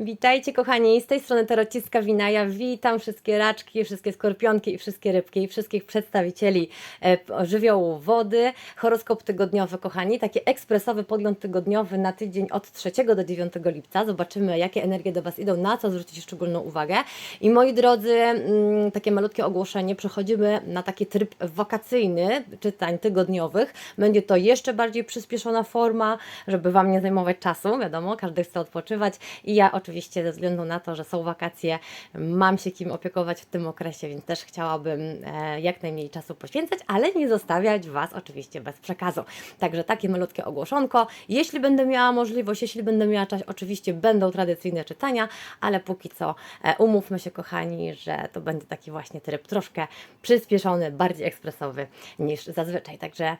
Witajcie kochani, z tej strony Tarociska Winaja. Witam wszystkie raczki, wszystkie skorpionki i wszystkie rybki i wszystkich przedstawicieli e, żywiołu wody. Horoskop tygodniowy kochani, taki ekspresowy podgląd tygodniowy na tydzień od 3 do 9 lipca. Zobaczymy jakie energie do Was idą, na co zwrócić szczególną uwagę. I moi drodzy, mm, takie malutkie ogłoszenie, przechodzimy na taki tryb wakacyjny czytań tygodniowych. Będzie to jeszcze bardziej przyspieszona forma, żeby Wam nie zajmować czasu, wiadomo, każdy chce odpoczywać i ja oczywiście ze względu na to, że są wakacje, mam się kim opiekować w tym okresie, więc też chciałabym e, jak najmniej czasu poświęcać, ale nie zostawiać Was oczywiście bez przekazu. Także takie malutkie ogłoszonko. Jeśli będę miała możliwość, jeśli będę miała czas, oczywiście będą tradycyjne czytania, ale póki co e, umówmy się kochani, że to będzie taki właśnie tryb troszkę przyspieszony, bardziej ekspresowy niż zazwyczaj. Także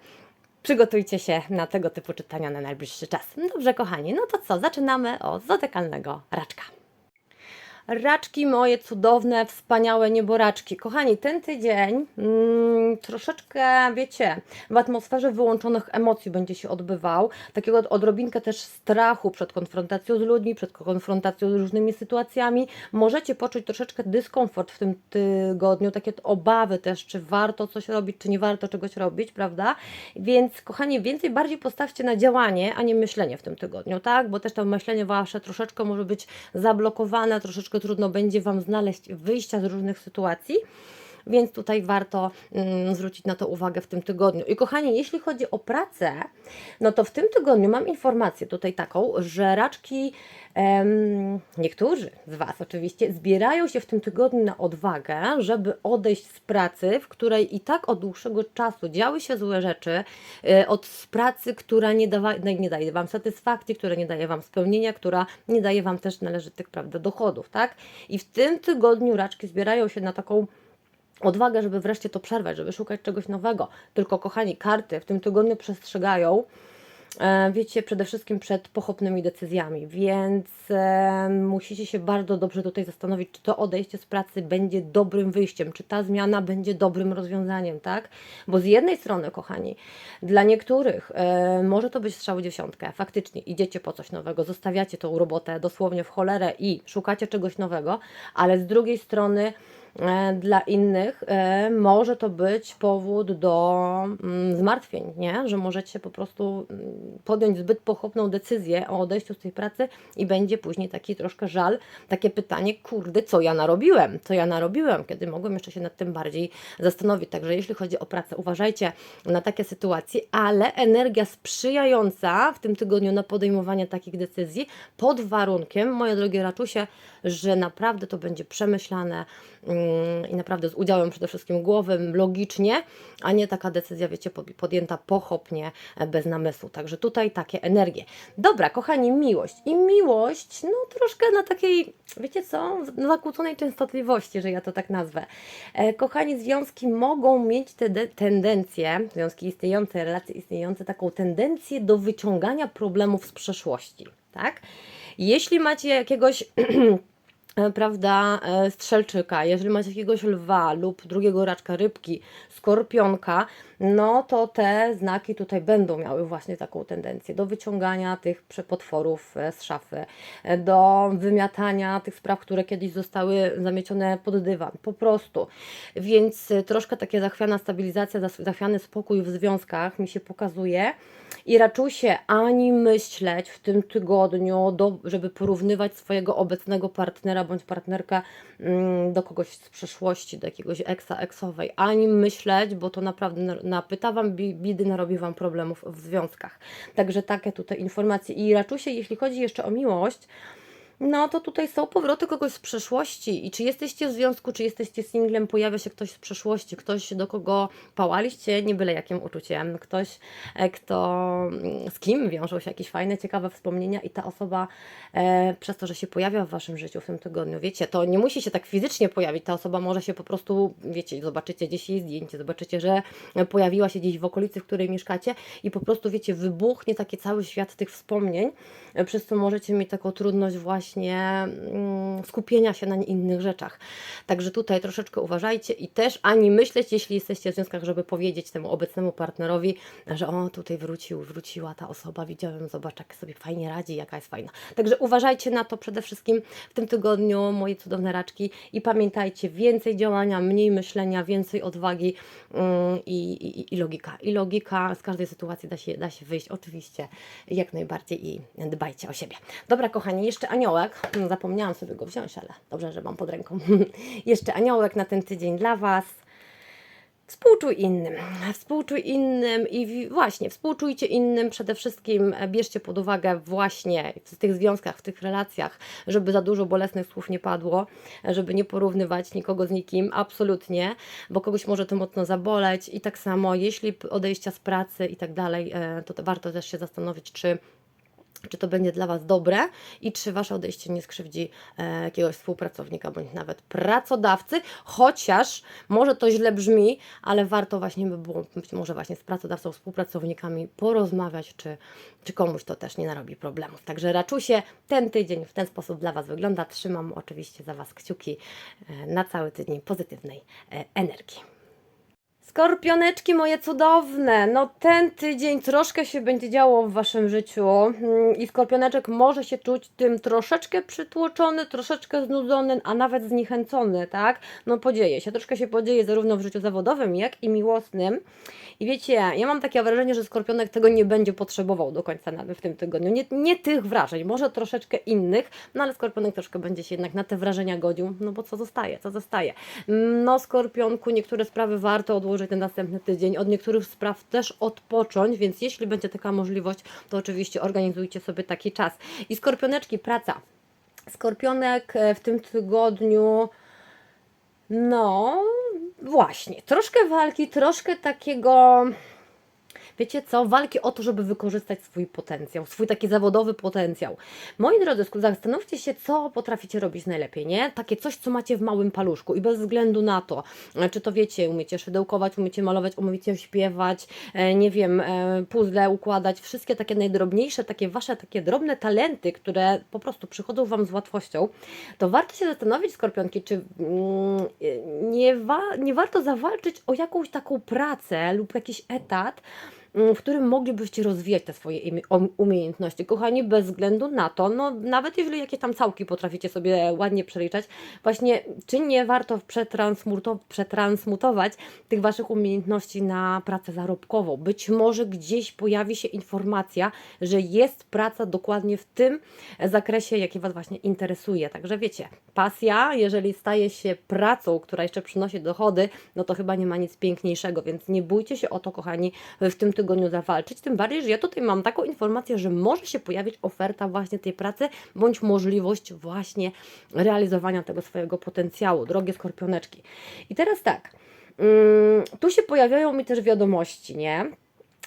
Przygotujcie się na tego typu czytania na najbliższy czas. Dobrze, kochani, no to co? Zaczynamy od zotekalnego raczka. Raczki moje cudowne, wspaniałe nieboraczki. Kochani, ten tydzień mm, troszeczkę, wiecie, w atmosferze wyłączonych emocji będzie się odbywał. Takiego odrobinkę też strachu przed konfrontacją z ludźmi, przed konfrontacją z różnymi sytuacjami. Możecie poczuć troszeczkę dyskomfort w tym tygodniu, takie obawy też, czy warto coś robić, czy nie warto czegoś robić, prawda? Więc, kochani, więcej, bardziej postawcie na działanie, a nie myślenie w tym tygodniu, tak? Bo też to myślenie wasze troszeczkę może być zablokowane, troszeczkę trudno będzie Wam znaleźć wyjścia z różnych sytuacji. Więc tutaj warto mm, zwrócić na to uwagę w tym tygodniu. I kochani, jeśli chodzi o pracę, no to w tym tygodniu mam informację tutaj taką, że raczki, em, niektórzy z Was oczywiście, zbierają się w tym tygodniu na odwagę, żeby odejść z pracy, w której i tak od dłuższego czasu działy się złe rzeczy, e, od pracy, która nie, dawa, nie daje Wam satysfakcji, która nie daje Wam spełnienia, która nie daje Wam też należytych prawda, dochodów, tak? I w tym tygodniu raczki zbierają się na taką odwagę, żeby wreszcie to przerwać, żeby szukać czegoś nowego. Tylko, kochani, karty w tym tygodniu przestrzegają, e, wiecie, przede wszystkim przed pochopnymi decyzjami, więc e, musicie się bardzo dobrze tutaj zastanowić, czy to odejście z pracy będzie dobrym wyjściem, czy ta zmiana będzie dobrym rozwiązaniem, tak? Bo z jednej strony, kochani, dla niektórych e, może to być strzał dziesiątkę, faktycznie idziecie po coś nowego, zostawiacie tą robotę dosłownie w cholerę i szukacie czegoś nowego, ale z drugiej strony dla innych e, może to być powód do mm, zmartwień, nie? że możecie po prostu mm, podjąć zbyt pochopną decyzję o odejściu z tej pracy i będzie później taki troszkę żal, takie pytanie, kurde, co ja narobiłem, co ja narobiłem, kiedy mogłem jeszcze się nad tym bardziej zastanowić. Także jeśli chodzi o pracę, uważajcie na takie sytuacje, ale energia sprzyjająca w tym tygodniu na podejmowanie takich decyzji pod warunkiem, moje drogie raczusie, że naprawdę to będzie przemyślane mm, i naprawdę z udziałem przede wszystkim głowy, logicznie, a nie taka decyzja, wiecie, pod- podjęta pochopnie, e, bez namysłu. Także tutaj takie energie. Dobra, kochani, miłość. I miłość, no troszkę na takiej, wiecie co, zakłóconej częstotliwości, że ja to tak nazwę. E, kochani, związki mogą mieć te de- tendencje, związki istniejące, relacje istniejące, taką tendencję do wyciągania problemów z przeszłości, tak? Jeśli macie jakiegoś prawda, e, strzelczyka, jeżeli macie jakiegoś lwa lub drugiego raczka rybki, skorpionka, no to te znaki tutaj będą miały właśnie taką tendencję do wyciągania tych przepotworów e, z szafy, e, do wymiatania tych spraw, które kiedyś zostały zamiecione pod dywan, po prostu. Więc e, troszkę takie zachwiana stabilizacja, zachwiany spokój w związkach mi się pokazuje i raczył się ani myśleć w tym tygodniu, do, żeby porównywać swojego obecnego partnera bądź partnerkę mm, do kogoś z przeszłości, do jakiegoś eksa, eksowej, ani myśleć, bo to naprawdę na- napyta Wam bi- bidy, narobi Wam problemów w związkach. Także takie tutaj informacje. I raczył się, jeśli chodzi jeszcze o miłość, no to tutaj są powroty kogoś z przeszłości. I czy jesteście w związku, czy jesteście singlem, pojawia się ktoś z przeszłości, ktoś do kogo pałaliście nie byle jakim uczuciem, ktoś, e, kto, mm, z kim wiążą się jakieś fajne, ciekawe wspomnienia i ta osoba e, przez to, że się pojawia w Waszym życiu w tym tygodniu, wiecie, to nie musi się tak fizycznie pojawić, ta osoba może się po prostu, wiecie, zobaczycie gdzieś jej zdjęcie, zobaczycie, że pojawiła się gdzieś w okolicy, w której mieszkacie i po prostu, wiecie, wybuchnie taki cały świat tych wspomnień, e, przez co możecie mieć taką trudność właśnie właśnie mm, skupienia się na innych rzeczach. Także tutaj troszeczkę uważajcie i też ani myśleć, jeśli jesteście w związkach, żeby powiedzieć temu obecnemu partnerowi, że o, tutaj wrócił, wróciła ta osoba, widziałem, zobacz, jak sobie fajnie radzi, jaka jest fajna. Także uważajcie na to przede wszystkim w tym tygodniu, moje cudowne raczki i pamiętajcie, więcej działania, mniej myślenia, więcej odwagi mm, i, i, i logika. I logika z każdej sytuacji da się, da się wyjść, oczywiście, jak najbardziej i dbajcie o siebie. Dobra, kochani, jeszcze aniołek. No, Zapomniałam sobie go wziąć, ale dobrze, że mam pod ręką. jeszcze aniołek na ten tydzień dla Was. Współczuj innym, współczuj innym i właśnie współczujcie innym. Przede wszystkim e, bierzcie pod uwagę właśnie w tych związkach, w tych relacjach, żeby za dużo bolesnych słów nie padło, żeby nie porównywać nikogo z nikim, absolutnie, bo kogoś może to mocno zaboleć i tak samo, jeśli odejścia z pracy i tak dalej, e, to warto też się zastanowić, czy czy to będzie dla Was dobre i czy Wasze odejście nie skrzywdzi e, jakiegoś współpracownika bądź nawet pracodawcy, chociaż może to źle brzmi, ale warto właśnie by było być może właśnie z pracodawcą, współpracownikami porozmawiać, czy, czy komuś to też nie narobi problemów. Także raczusie, ten tydzień w ten sposób dla Was wygląda. Trzymam oczywiście za Was kciuki e, na cały tydzień pozytywnej e, energii. Skorpioneczki moje cudowne, no ten tydzień troszkę się będzie działo w Waszym życiu mm, i skorpioneczek może się czuć tym troszeczkę przytłoczony, troszeczkę znudzony, a nawet zniechęcony, tak? No podzieje się, troszkę się podzieje zarówno w życiu zawodowym, jak i miłosnym. I wiecie, ja mam takie wrażenie, że skorpionek tego nie będzie potrzebował do końca w tym tygodniu. Nie, nie tych wrażeń, może troszeczkę innych, no ale skorpionek troszkę będzie się jednak na te wrażenia godził, no bo co zostaje, co zostaje. Mm, No skorpionku, niektóre sprawy warto odłożyć na następny tydzień, od niektórych spraw też odpocząć, więc jeśli będzie taka możliwość, to oczywiście organizujcie sobie taki czas. I skorpioneczki, praca. Skorpionek e, w tym tygodniu no, właśnie, troszkę walki, troszkę takiego, wiecie co, walki o to, żeby wykorzystać swój potencjał, swój taki zawodowy potencjał. Moi drodzy, zastanówcie się, co potraficie robić najlepiej, nie? Takie coś, co macie w małym paluszku i bez względu na to, e, czy to wiecie, umiecie szydełkować, umiecie malować, umiecie śpiewać, e, nie wiem, e, puzzle układać, wszystkie takie najdrobniejsze, takie wasze takie drobne talenty, które po prostu przychodzą Wam z łatwością, to warto się zastanowić, skorpionki, czy mm, nie, wa- nie warto zawalczyć o jakąś taką pracę lub jakiś etat, w którym moglibyście rozwijać te swoje umiejętności. Kochani, bez względu na to, no nawet jeżeli jakieś tam całki potraficie sobie ładnie przeliczać, właśnie czy nie warto przetransmuto- przetransmutować tych Waszych umiejętności na pracę zarobkową. Być może gdzieś pojawi się informacja, że jest praca dokładnie w tym zakresie, jaki Was właśnie interesuje. Także wiecie, pasja, jeżeli staje się pracą, która jeszcze przynosi dochody, no to chyba nie ma nic piękniejszego, więc nie bójcie się o to, kochani, w tym tygodniu zawalczyć. Tym bardziej, że ja tutaj mam taką informację, że może się pojawić oferta właśnie tej pracy, bądź możliwość właśnie realizowania tego swojego potencjału, drogie skorpioneczki. I teraz tak, mm, tu się pojawiają mi też wiadomości, nie?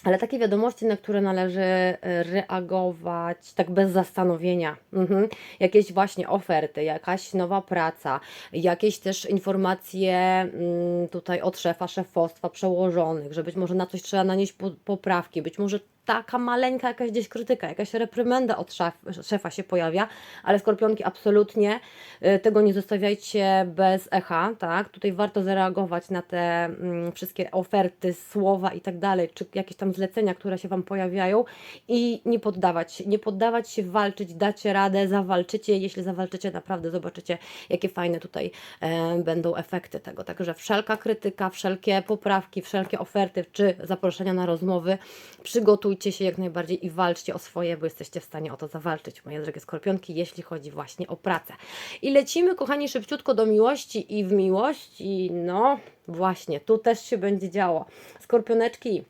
Ale takie wiadomości, na które należy e, reagować tak bez zastanowienia. Mhm. Jakieś właśnie oferty, jakaś nowa praca, jakieś też informacje mm, tutaj od szefa, szefostwa, przełożonych, że być może na coś trzeba nanieść po- poprawki, być może taka maleńka jakaś gdzieś krytyka, jakaś reprymenda od szef, szefa się pojawia, ale skorpionki absolutnie y, tego nie zostawiajcie bez echa, tak? Tutaj warto zareagować na te mm, wszystkie oferty, słowa i tak dalej, czy jakieś tam zlecenia, które się Wam pojawiają i nie poddawać się, nie poddawać się, walczyć, dacie radę, zawalczycie, jeśli zawalczycie, naprawdę zobaczycie, jakie fajne tutaj e, będą efekty tego. Także wszelka krytyka, wszelkie poprawki, wszelkie oferty, czy zaproszenia na rozmowy, przygotujcie się jak najbardziej i walczcie o swoje, bo jesteście w stanie o to zawalczyć, moje drogie skorpionki, jeśli chodzi właśnie o pracę. I lecimy, kochani, szybciutko do miłości i w miłości, no właśnie, tu też się będzie działo. Skorpioneczki,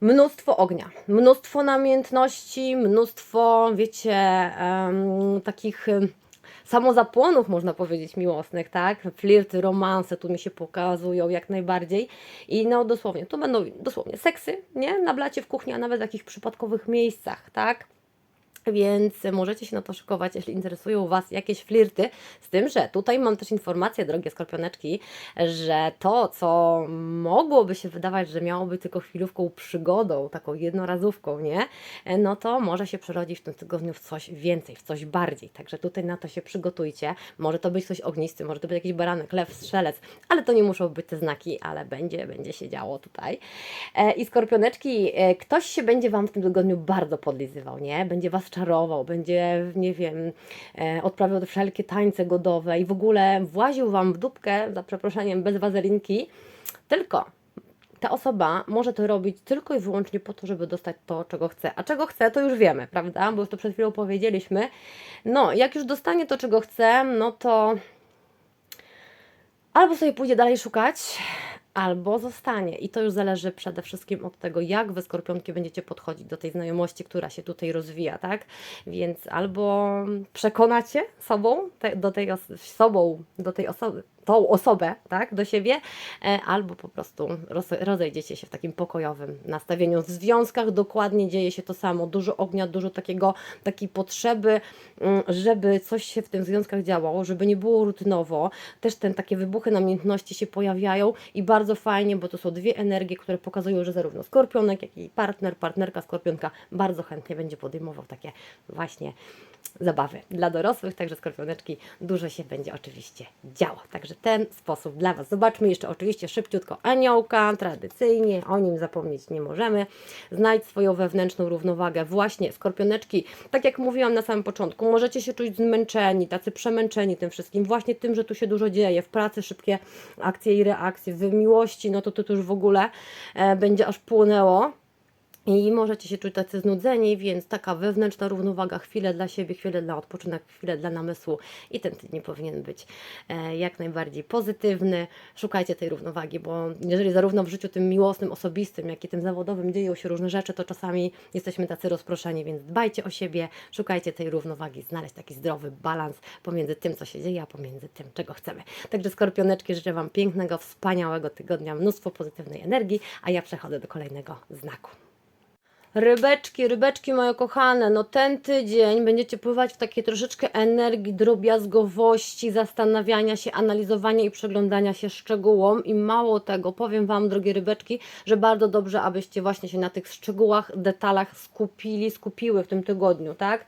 mnóstwo ognia, mnóstwo namiętności, mnóstwo, wiecie, em, takich samozapłonów, można powiedzieć, miłosnych, tak? Flirty, romanse tu mi się pokazują jak najbardziej. I no dosłownie, to będą dosłownie seksy, nie? Na blacie w kuchni, a nawet w jakichś przypadkowych miejscach, tak? Więc możecie się na to szykować, jeśli interesują Was jakieś flirty. Z tym, że tutaj mam też informację, drogie skorpioneczki, że to, co mogłoby się wydawać, że miało być tylko chwilówką przygodą, taką jednorazówką, nie? No to może się przerodzić w tym tygodniu w coś więcej, w coś bardziej. Także tutaj na to się przygotujcie. Może to być coś ognisty, może to być jakiś baranek, lew, strzelec, ale to nie muszą być te znaki, ale będzie, będzie się działo tutaj. E, I skorpioneczki, e, ktoś się będzie Wam w tym tygodniu bardzo podlizywał, nie? Będzie Was czarował, będzie, nie wiem, e, odprawiał wszelkie tańce godowe i w ogóle właził Wam w dupkę, za przeproszeniem, bez wazelinki, tylko ta osoba może to robić tylko i wyłącznie po to, żeby dostać to, czego chce. A czego chce, to już wiemy, prawda? Bo już to przed chwilą powiedzieliśmy. No, jak już dostanie to, czego chce, no to albo sobie pójdzie dalej szukać, albo zostanie. I to już zależy przede wszystkim od tego, jak wy skorpionki będziecie podchodzić do tej znajomości, która się tutaj rozwija, tak? Więc albo przekonacie sobą, te, do tej sobą, do tej osoby, tą osobę, tak, do siebie, e, albo po prostu roz, rozejdziecie się w takim pokojowym nastawieniu. W związkach dokładnie dzieje się to samo. Dużo ognia, dużo takiego, takiej potrzeby, mm, żeby coś się w tym związkach działało, żeby nie było rutynowo. Też ten takie wybuchy namiętności się pojawiają i bardzo fajnie, bo to są dwie energie, które pokazują, że zarówno skorpionek, jak i partner, partnerka skorpionka bardzo chętnie będzie podejmował takie właśnie zabawy dla dorosłych, także skorpioneczki dużo się będzie oczywiście działo. Także ten sposób dla Was. Zobaczmy jeszcze oczywiście szybciutko aniołka, tradycyjnie, o nim zapomnieć nie możemy. Znajdź swoją wewnętrzną równowagę. Właśnie skorpioneczki, tak jak mówiłam na samym początku, możecie się czuć zmęczeni, tacy przemęczeni tym wszystkim, właśnie tym, że tu się dużo dzieje, w pracy szybkie akcje i reakcje, w miłości, no to to już w ogóle e, będzie aż płynęło. I możecie się czuć tacy znudzeni, więc taka wewnętrzna równowaga, chwilę dla siebie, chwilę dla odpoczynek, chwilę dla namysłu i ten tydzień powinien być e, jak najbardziej pozytywny. Szukajcie tej równowagi, bo jeżeli zarówno w życiu tym miłosnym, osobistym, jak i tym zawodowym dzieją się różne rzeczy, to czasami jesteśmy tacy rozproszeni, więc dbajcie o siebie, szukajcie tej równowagi, znaleźć taki zdrowy balans pomiędzy tym, co się dzieje, a pomiędzy tym, czego chcemy. Także skorpioneczki, życzę Wam pięknego, wspaniałego tygodnia, mnóstwo pozytywnej energii, a ja przechodzę do kolejnego znaku. Rybeczki, rybeczki moje kochane, no ten tydzień będziecie pływać w takiej troszeczkę energii, drobiazgowości, zastanawiania się, analizowania i przeglądania się szczegółom i mało tego, powiem Wam, drogie rybeczki, że bardzo dobrze, abyście właśnie się na tych szczegółach, detalach skupili, skupiły w tym tygodniu, tak?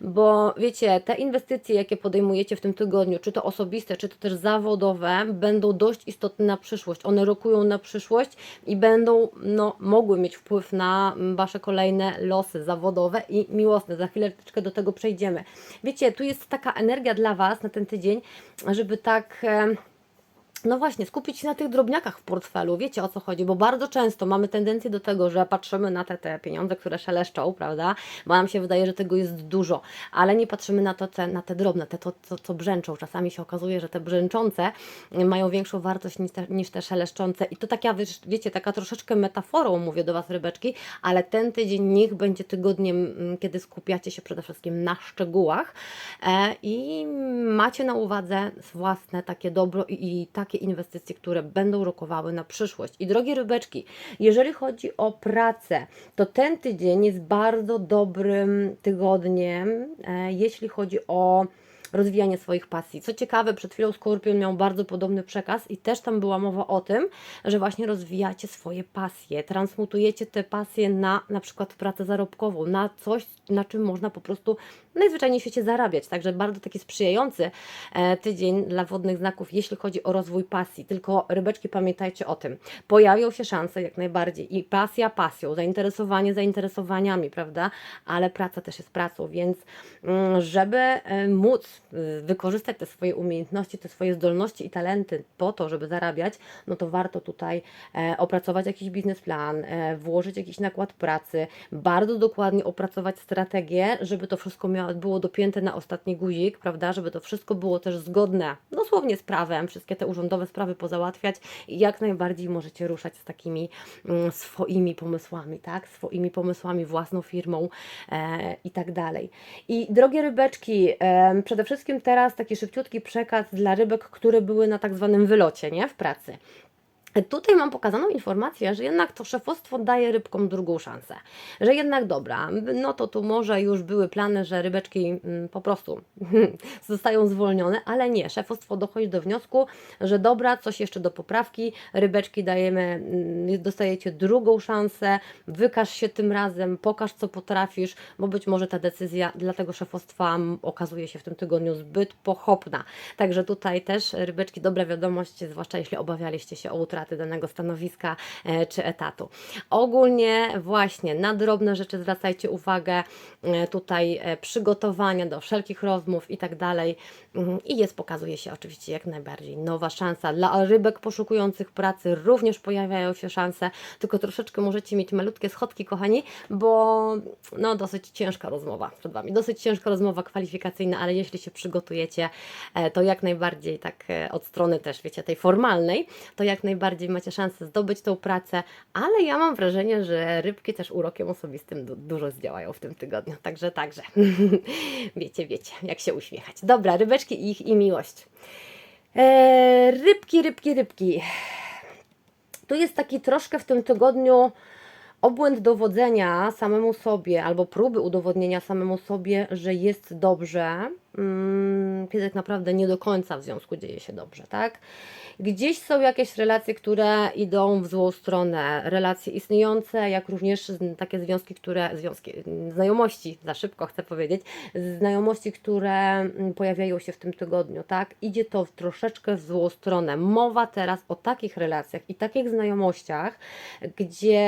Bo wiecie, te inwestycje, jakie podejmujecie w tym tygodniu, czy to osobiste, czy to też zawodowe, będą dość istotne na przyszłość. One rokują na przyszłość i będą, no, mogły mieć wpływ na Wasze kolejne losy zawodowe i miłosne. Za chwileczkę do tego przejdziemy. Wiecie, tu jest taka energia dla Was na ten tydzień, żeby tak. em, no właśnie, skupić się na tych drobniakach w portfelu. Wiecie o co chodzi, bo bardzo często mamy tendencję do tego, że patrzymy na te, te pieniądze, które szeleszczą, prawda? Bo nam się wydaje, że tego jest dużo, ale nie patrzymy na to, te, na te drobne, te to, co, co brzęczą. Czasami się okazuje, że te brzęczące mają większą wartość niż te, niż te szeleszczące. I to taka, wiesz- wiecie, taka troszeczkę metaforą mówię do Was, rybeczki, ale ten tydzień niech będzie tygodniem, mm, kiedy skupiacie się przede wszystkim na szczegółach e, i macie na uwadze własne takie dobro i, i takie inwestycje, które będą rokowały na przyszłość. I drogie rybeczki, jeżeli chodzi o pracę, to ten tydzień jest bardzo dobrym tygodniem, e, jeśli chodzi o rozwijanie swoich pasji. Co ciekawe, przed chwilą Skorpion miał bardzo podobny przekaz i też tam była mowa o tym, że właśnie rozwijacie swoje pasje, transmutujecie te pasje na na przykład pracę zarobkową, na coś, na czym można po prostu najzwyczajniej w świecie zarabiać. Także bardzo taki sprzyjający e, tydzień dla wodnych znaków, jeśli chodzi o rozwój pasji. Tylko rybeczki, pamiętajcie o tym. Pojawią się szanse jak najbardziej i pasja pasją, zainteresowanie zainteresowaniami, prawda? Ale praca też jest pracą, więc mm, żeby e, móc wykorzystać te swoje umiejętności, te swoje zdolności i talenty po to, żeby zarabiać, no to warto tutaj e, opracować jakiś biznesplan, e, włożyć jakiś nakład pracy, bardzo dokładnie opracować strategię, żeby to wszystko miało, było dopięte na ostatni guzik, prawda, żeby to wszystko było też zgodne dosłownie z prawem, wszystkie te urzędowe sprawy pozałatwiać i jak najbardziej możecie ruszać z takimi mm, swoimi pomysłami, tak, swoimi pomysłami, własną firmą e, i tak dalej. I drogie rybeczki, em, przede wszystkim teraz taki szybciutki przekaz dla rybek, które były na tak zwanym wylocie, nie, w pracy. Tutaj mam pokazaną informację, że jednak to szefostwo daje rybkom drugą szansę. Że jednak dobra, no to tu może już były plany, że rybeczki mm, po prostu zostają zwolnione, ale nie. Szefostwo dochodzi do wniosku, że dobra, coś jeszcze do poprawki, rybeczki dajemy, mm, dostajecie drugą szansę, wykaż się tym razem, pokaż co potrafisz, bo być może ta decyzja dla tego szefostwa mm, okazuje się w tym tygodniu zbyt pochopna. Także tutaj też rybeczki, dobra wiadomość, zwłaszcza jeśli obawialiście się o utratę danego stanowiska e, czy etatu. Ogólnie właśnie na drobne rzeczy zwracajcie uwagę, e, tutaj e, przygotowania do wszelkich rozmów i tak dalej. Mhm, I jest, pokazuje się oczywiście jak najbardziej nowa szansa. Dla rybek poszukujących pracy również pojawiają się szanse, tylko troszeczkę możecie mieć malutkie schodki, kochani, bo no dosyć ciężka rozmowa przed Wami. Dosyć ciężka rozmowa kwalifikacyjna, ale jeśli się przygotujecie, to jak najbardziej tak od strony też, wiecie, tej formalnej, to jak najbardziej macie szansę zdobyć tą pracę, ale ja mam wrażenie, że rybki też urokiem osobistym du- dużo zdziałają w tym tygodniu, także, także. wiecie, wiecie, jak się uśmiechać. Dobra, rybeczki ich i miłość. E, rybki, rybki, rybki. Tu jest taki troszkę w tym tygodniu obłęd dowodzenia samemu sobie, albo próby udowodnienia samemu sobie, że jest dobrze, kiedy tak naprawdę nie do końca w związku dzieje się dobrze, tak? Gdzieś są jakieś relacje, które idą w złą stronę, relacje istniejące, jak również takie związki, które, związki, znajomości, za szybko chcę powiedzieć, znajomości, które mm, pojawiają się w tym tygodniu, tak? Idzie to w troszeczkę w złą stronę. Mowa teraz o takich relacjach i takich znajomościach, gdzie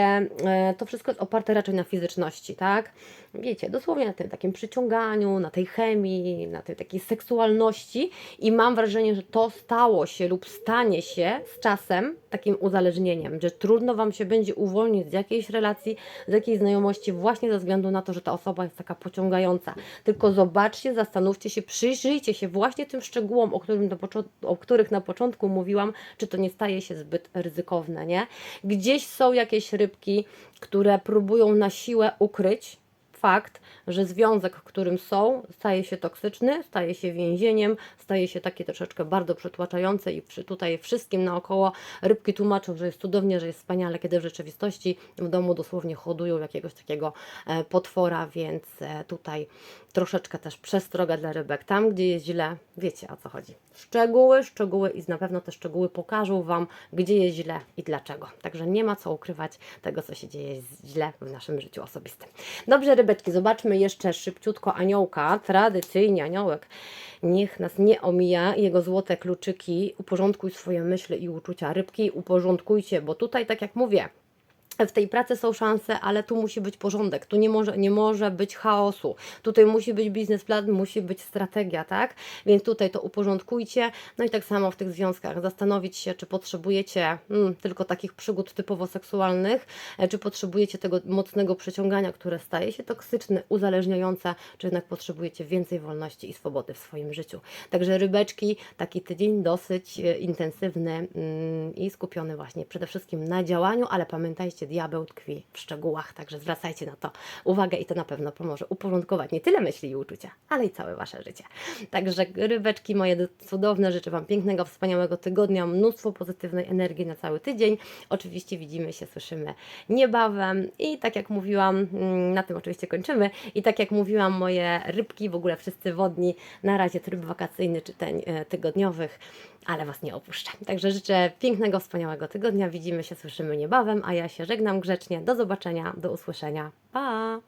e, to wszystko jest oparte raczej na fizyczności, tak? Wiecie, dosłownie na tym takim przyciąganiu, na tej chemii, na tej takiej seksualności i mam wrażenie, że to stało się lub stanie się z czasem takim uzależnieniem, że trudno Wam się będzie uwolnić z jakiejś relacji, z jakiejś znajomości właśnie ze względu na to, że ta osoba jest taka pociągająca. Tylko zobaczcie, zastanówcie się, przyjrzyjcie się właśnie tym szczegółom, o, którym o których na początku mówiłam, czy to nie staje się zbyt ryzykowne, nie? Gdzieś są jakieś rybki, które próbują na siłę ukryć fakt, że związek, w którym są, staje się toksyczny, staje się więzieniem, staje się takie troszeczkę bardzo przytłaczające i przy tutaj wszystkim naokoło rybki tłumaczą, że jest cudownie, że jest wspaniale, kiedy w rzeczywistości w domu dosłownie hodują jakiegoś takiego e, potwora, więc e, tutaj troszeczkę też przestroga dla rybek. Tam, gdzie jest źle, wiecie o co chodzi. Szczegóły, szczegóły i na pewno te szczegóły pokażą Wam, gdzie jest źle i dlaczego. Także nie ma co ukrywać tego, co się dzieje źle w naszym życiu osobistym. Dobrze, rybeczki, zobaczmy jeszcze szybciutko aniołka. Tradycyjnie aniołek. Niech nas nie omija jego złote kluczyki. Uporządkuj swoje myśli i uczucia. Rybki, uporządkujcie, bo tutaj, tak jak mówię, w tej pracy są szanse, ale tu musi być porządek, tu nie może, nie może być chaosu. Tutaj musi być biznesplan, musi być strategia, tak? Więc tutaj to uporządkujcie. No i tak samo w tych związkach zastanowić się, czy potrzebujecie mm, tylko takich przygód typowo seksualnych, e, czy potrzebujecie tego mocnego przyciągania, które staje się toksyczne, uzależniające, czy jednak potrzebujecie więcej wolności i swobody w swoim życiu. Także rybeczki, taki tydzień dosyć e, intensywny mm, i skupiony właśnie przede wszystkim na działaniu, ale pamiętajcie, diabeł tkwi w szczegółach, także zwracajcie na to uwagę i to na pewno pomoże uporządkować nie tyle myśli i uczucia, ale i całe Wasze życie. Także rybeczki moje cudowne, życzę Wam pięknego, wspaniałego tygodnia, mnóstwo pozytywnej energii na cały tydzień. Oczywiście widzimy się, słyszymy niebawem i tak jak mówiłam, mm, na tym oczywiście kończymy i tak jak mówiłam, moje rybki, w ogóle wszyscy wodni, na razie tryb wakacyjny czy e, tygodniowych, ale Was nie opuszczę. Także życzę pięknego, wspaniałego tygodnia. Widzimy się, słyszymy niebawem, a ja się żegnam grzecznie. Do zobaczenia, do usłyszenia. Pa!